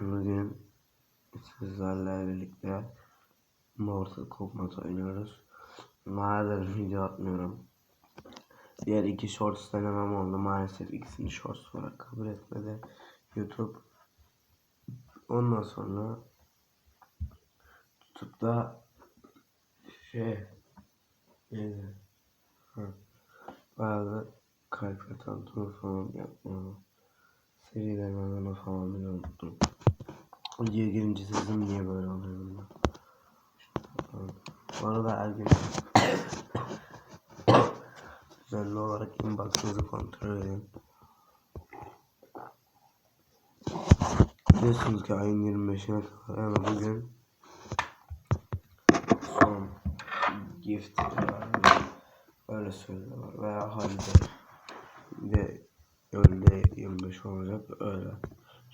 Bugün sizlerle birlikte Mortal Kombat oynuyoruz. Maalesef video atmıyorum. Diğer iki shorts denemem oldu. Maalesef ikisini shorts olarak kabul etmedi. YouTube. Ondan sonra YouTube'da şey neydi? Ha. Bazı kalp atan falan yapmıyorum. Serilerden falan bile unuttum. Videoya girince sesim niye böyle oluyor bilmem. Bu arada her gün düzenli olarak inbox'ınızı kontrol edin. Biliyorsunuz ki ayın 25'ine kadar yani bugün son gift öyle söylüyorlar. Veya halde de öyle 25 olacak. Öyle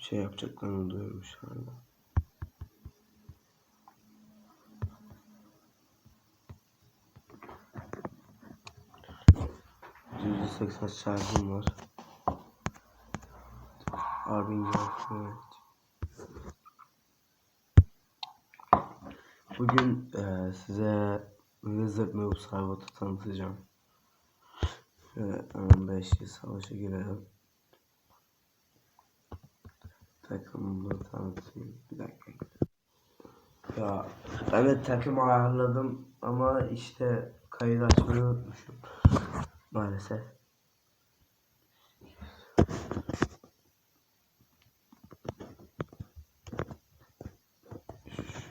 şey yapacaklarını duyurmuşlar. %80 şarjım var. Arbin evet. Bugün e, size Wizard Move Sarvat'ı tanıtacağım. Şöyle hemen 5 yıl savaşa girelim. Takımımı tanıtayım. Bir dakika. Ya evet takım ayarladım ama işte kayıt açmayı unutmuşum. Maalesef.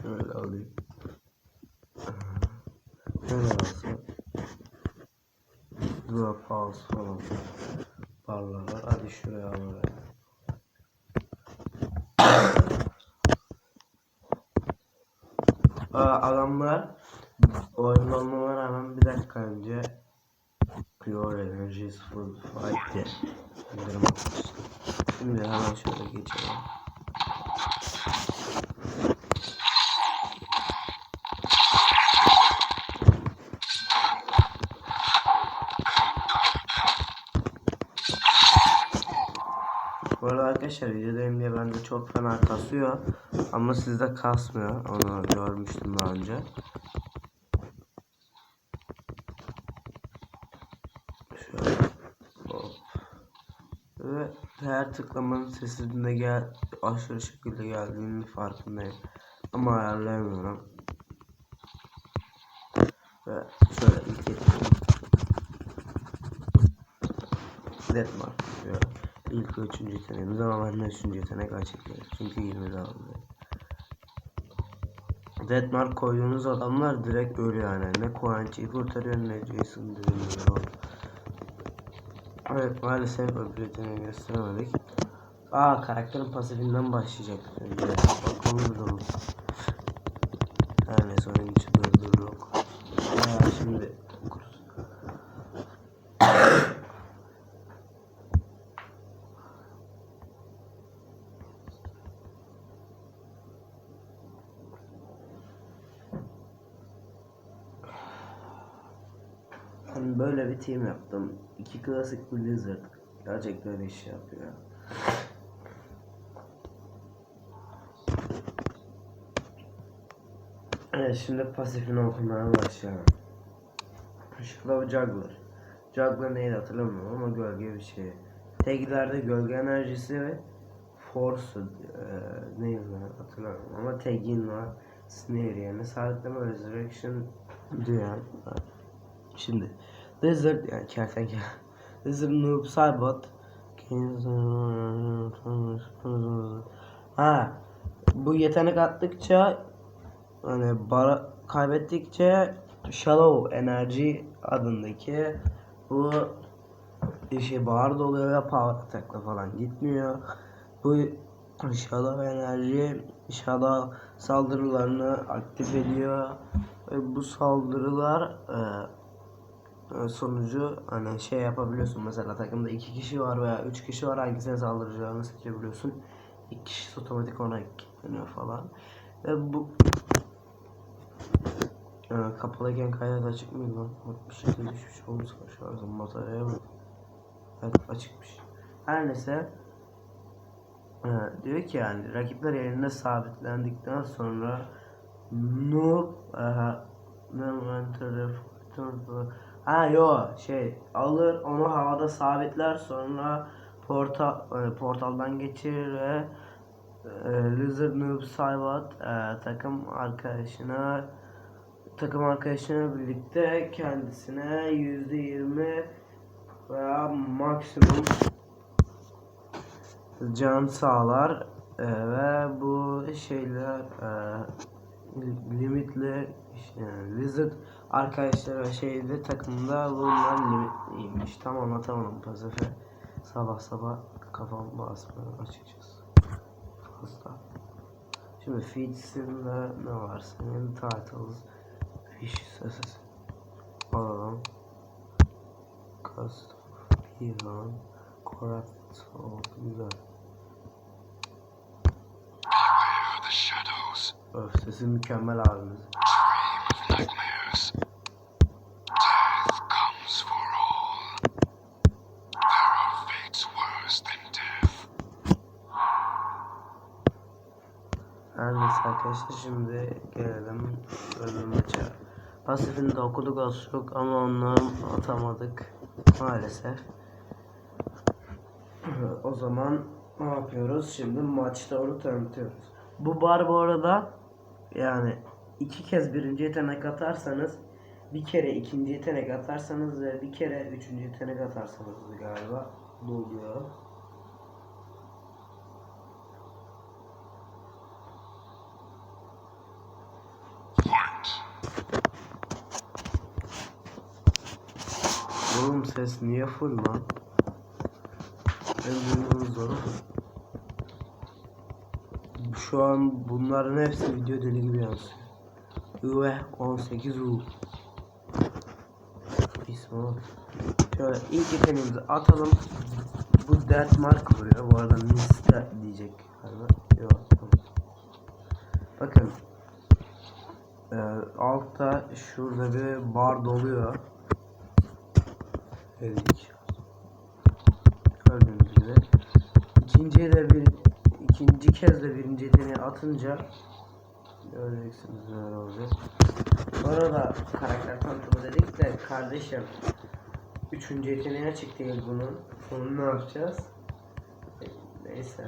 Şöyle alayım. Şöyle alsam. Drop house falan. Barlar. Hadi şuraya alalım. Adamlar oyun olmama rağmen bir dakika önce Pure Energy Full Fight diye indirim atmıştı. Şimdi hemen şöyle geçelim. Bu arada arkadaşlar videodayım diye bende çok fena kasıyor ama sizde kasmıyor onu görmüştüm daha önce. Şöyle. Ve her tıklamanın sesinde gel aşırı şekilde geldiğinin farkındayım. Ama ayarlayamıyorum. Ve şöyle ilk yeteneğim. Deathmark diyor. İlk ve üçüncü yeteneğimiz ama ben de üçüncü yetenek açıklıyorum. Çünkü 20 daha oluyor. Deathmark koyduğunuz adamlar direkt ölüyor yani. Ne Quanchi'yi kurtarıyor ne Jason Derulo. Evet maalesef öbür yeteneği gösteremedik. Aa karakterin pasifinden başlayacak. Önce bakalım durum. Her neyse onun için durdurduk. Ya şimdi okuruz. Ben böyle bir team yaptım. İki klasik Blizzard. Gerçekten iş yapıyor. Evet şimdi pasifini okumaya başlayalım. Shadow Juggler. Juggler neydi hatırlamıyorum ama gölge bir şey. Taglerde gölge enerjisi ve Force e, neydi hatırlamıyorum ama tagin var. Snare yani sabitleme Resurrection diyor. Şimdi Lizard yani kertenkele. Lizard Noob Cybot. Ha bu yetenek attıkça hani bara kaybettikçe Shallow Energy adındaki bu şey bağır doluyor ve power attack'la falan gitmiyor. Bu Shadow Enerji Shadow saldırılarını aktif ediyor ve bu saldırılar e, sonucu hani şey yapabiliyorsun mesela takımda iki kişi var veya üç kişi var hangisine saldıracağını seçebiliyorsun. İki kişi otomatik ona kilitleniyor falan. Ve bu ee, kapalıyken kaydet açık mıydı lan? Bir şekilde düşmüş olmuş şarjım bataryaya bak. Evet açıkmış. Her neyse e, diyor ki yani rakipler yerine sabitlendikten sonra noob aha, no enter the ha yo şey alır onu havada sabitler sonra portal e, portaldan geçirir ve e, Lizard Noob Saibot e, takım arkadaşına takım arkadaşına birlikte kendisine yüzde yirmi veya maksimum can sağlar. E, ve bu şeyler e, limitli yani Lizard arkadaşlar şeyde takımda bunlar limitliymiş. Tam anlatamadım Pazife. Sabah sabah kafam basmıyor açıkçası. Fazla. Şimdi feeds'inde ne var senin titles fish sesi alalım. Custom Ivan Corrupt Soul güzel. Beware the shadows, Öf sesi mükemmel abimiz. dream of nightmares. Arkadaşlar şimdi gelelim öbür maça. Pasifini de okuduk az çok ama onları atamadık maalesef. O zaman ne yapıyoruz? Şimdi maçta onu tanıtıyoruz. Bu bar bu arada yani iki kez birinci yetenek atarsanız bir kere ikinci yetenek atarsanız ve bir kere üçüncü yetenek atarsanız galiba doluyor. Fight. Oğlum ses niye full lan? En büyük zoru. Şu an bunların hepsi video deli gibi yansıyor. Üve 18 U. İsmi o. Şöyle ilk yeteneğimizi atalım. Bu Death Mark vuruyor. Bu arada Mista diyecek. Yok. Bakın. Ee, altta şurada bir bar doluyor. Dedik. Gördüğünüz gibi. İkinciye de bir ikinci kez de birinci yeteneği atınca göreceksiniz neler olacak. Bu arada karakter tanıtımı dedik de kardeşim üçüncü yeteneği açık değil bunun. Onu ne yapacağız? Neyse.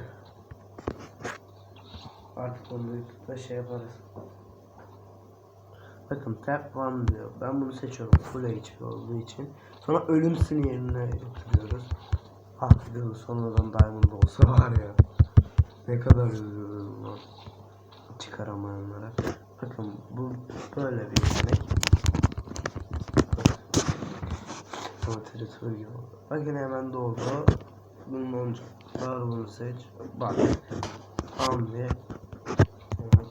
Artık onu YouTube'da şey yaparız. Bakın 1 diyor. Ben bunu seçiyorum full HP olduğu için. Sonra ölümsün yerine getiriyoruz. Ah bu sonradan diamond olsa var ya. Ne kadar üzülürüm lan. Çıkaramayanlara. Bakın bu böyle bir yetenek. Ama teritür gibi oldu. Bakın hemen doldu. Bunun olacak. Var bunu seç. Bak. Hamdi. Evet.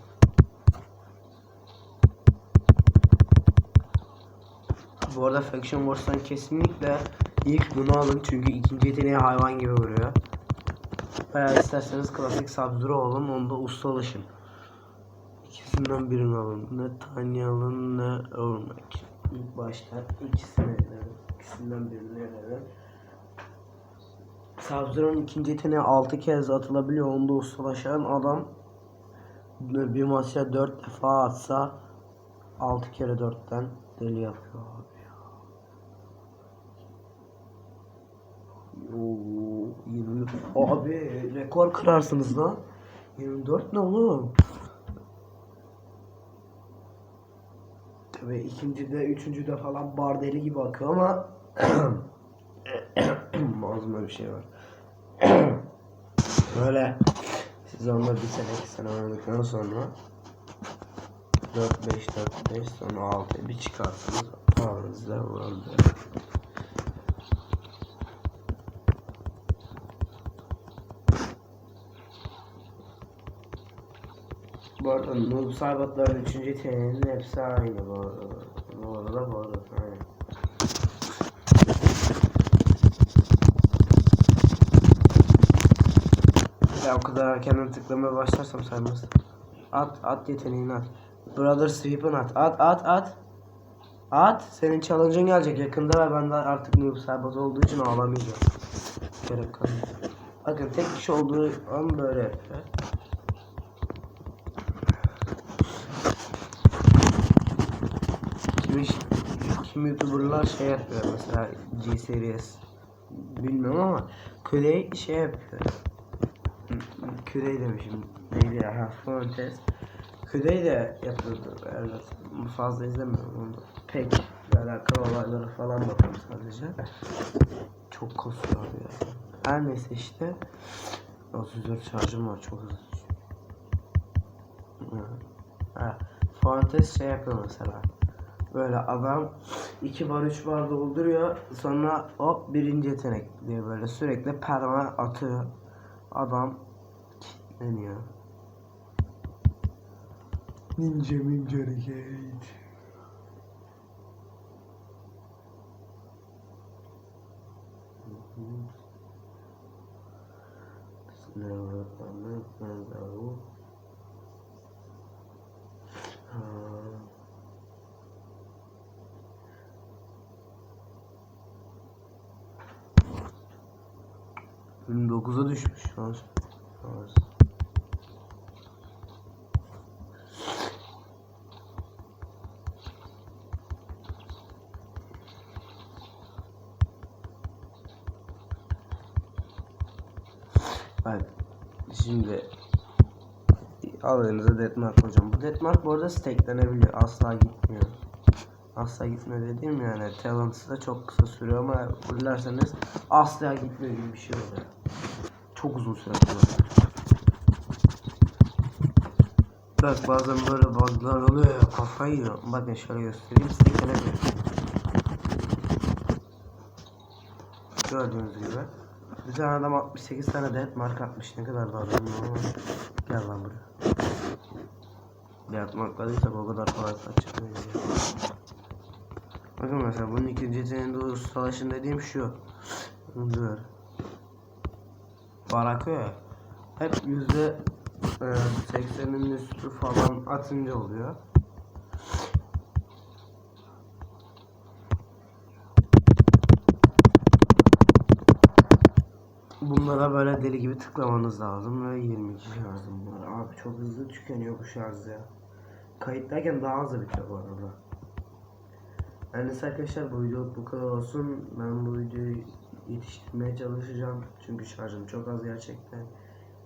Bu arada Faction Wars'tan kesinlikle ilk bunu alın çünkü ikinci yeteneği hayvan gibi vuruyor. Veya isterseniz klasik Sub-Zero alın onu da usta alışın. İkisinden birini alın. Ne Tanya alın ne Örnek. İlk başta ikisini elerim. İkisinden birini elerim. Sub-Zero'nun ikinci yeteneği 6 kez atılabiliyor. Onda ustalaşan adam bir maça 4 defa atsa 6 kere 4'ten deli yapıyor abi ya. Oo, 20 abi rekor kırarsınız lan. 24 ne oğlum? Tabii ikincide, üçüncüde falan bar deli gibi akıyor ama ağzımda bir şey var. Böyle siz onunla bir sene iki sene oynadıktan sonra 4 5 4 5 sonra 6 bir çıkarsanız ağzınızda vuruldu. Bu arada Noob Saibot'ların 3. yeteneğinin hepsi aynı bu arada. Bu arada bu arada aynı. Ya o kadar erkenden tıklamaya başlarsam saymaz. At, at yeteneğini at. Brother Sweep'ini at. At, at, at. At. Senin challenge'ın gelecek yakında ve ben de artık Noob Saibot olduğu için ağlamayacağım. Gerek kalmıyor. Bakın tek kişi olduğu an böyle yapıyor. Kimi, kimi youtuberlar şey yapıyor mesela G series bilmiyorum ama Clay şey yapıyor. Clay demişim neydi ya ha Fontes. Clay de yapıyordu evet. Fazla izlemiyorum onu. Pek alakalı olaylara falan bakıyorum sadece. Çok kasıyor ya. Her neyse işte 34 şarjım var çok hızlı. Hı. Ha, Fuentes şey yapıyor mesela. Böyle adam 2 bar 3 bar dolduruyor. Sonra hop birinci yetenek diye böyle sürekli perma atıyor. Adam kilitleniyor. Ninja ninja hareket. Bismillahirrahmanirrahim. 29'a düşmüş an. Evet. Şimdi al elinize deathmark hocam. Bu deathmark bu arada stacklenebiliyor. Asla gitmiyor. Asla gitmiyor dediğim yani talent'ı da çok kısa sürüyor ama fullerseniz asla gitmiyor gibi bir şey oluyor. Çok uzun süre kullanıyor. Bak bazen böyle bug'lar oluyor ya kafayı yiyor. Bakın şöyle göstereyim stacklenemiyor. Gördüğünüz gibi. Bir tane adam 68 tane death mark atmış. Ne kadar da adam. Gel lan buraya. Death markladıysa o kadar kolay kaçırmıyor. Bakın mesela bunun ikinci yeteneğinde o savaşın dediğim şu. Dur. Barakıyor. Hep yüzde e, 80'in üstü falan atınca oluyor. Bunlara böyle deli gibi tıklamanız lazım ve 22 şarjım var. Abi çok hızlı tükeniyor bu şarj ya. Kayıttayken daha hızlı bitiyor bu arada. Yani arkadaşlar bu video bu kadar olsun. Ben bu videoyu yetiştirmeye çalışacağım. Çünkü şarjım çok az gerçekten.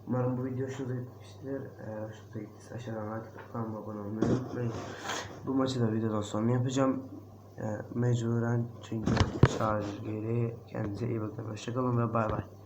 Umarım bu video hoşunuza gitmiştir. Eğer hoşunuza gittiyse aşağıdan like atıp kanalıma abone olmayı unutmayın. Bu maçı da videodan sonra yapacağım. Ee, mecburen çünkü şarj geri. Kendinize iyi bakın. Hoşçakalın ve bay bay.